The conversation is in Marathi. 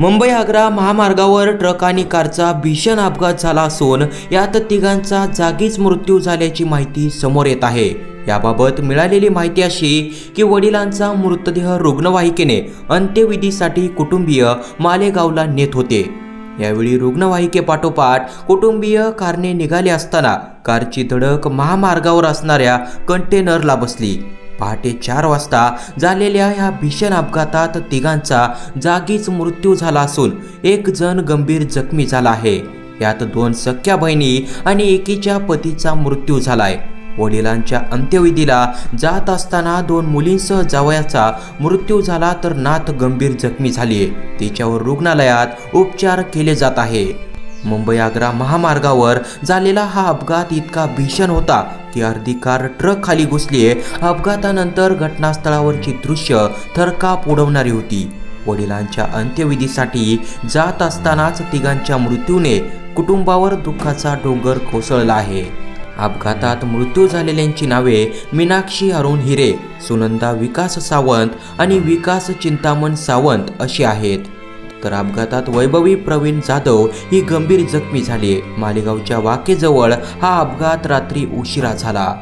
मुंबई आग्रा महामार्गावर ट्रक आणि कारचा भीषण अपघात झाला असून यात तिघांचा जागीच मृत्यू झाल्याची माहिती समोर येत आहे. याबाबत मिळालेली माहिती अशी की वडिलांचा मृतदेह रुग्णवाहिकेने अंत्यविधीसाठी कुटुंबीय मालेगावला नेत होते. यावेळी रुग्णवाहिकेपाठोपाठ कुटुंबीय कारने निघाले असताना कारची धडक महामार्गावर असणाऱ्या कंटेनरला बसली. पहाटे चार वाजता झालेल्या या भीषण अपघातात तिघांचा जागीच मृत्यू झाला असून एक जण गंभीर जखमी झाला आहे. यात दोन सख्या बहिणी आणि एकीच्या पतीचा मृत्यू झालाय. वडिलांच्या अंत्यविधीला जात असताना दोन मुलींसह जावयाचा मृत्यू झाला तर नाथ गंभीर जखमी झाली तिच्यावर रुग्णालयात उपचार केले जात आहे. मुंबई आग्रा महामार्गावर झालेला हा अपघात इतका भीषण होता की अर्धी कार ट्रक खाली घुसली अपघातानंतर घटनास्थळावरची दृश्य थरकाप उडवणारी होती. वडिलांच्या अंत्यविधीसाठी जात असतानाच तिघांच्या मृत्यूने कुटुंबावर दुःखाचा डोंगर कोसळला आहे. अपघातात मृत्यू झालेल्यांची नावे मीनाक्षी अरुण हिरे सुनंदा विकास सावंत आणि विकास चिंतामण सावंत अशी आहेत. तर अपघातात वैभवी प्रवीण जाधव ही गंभीर जखमी झाली. मालेगावच्या वाकेजवळ हा अपघात रात्री उशिरा झाला.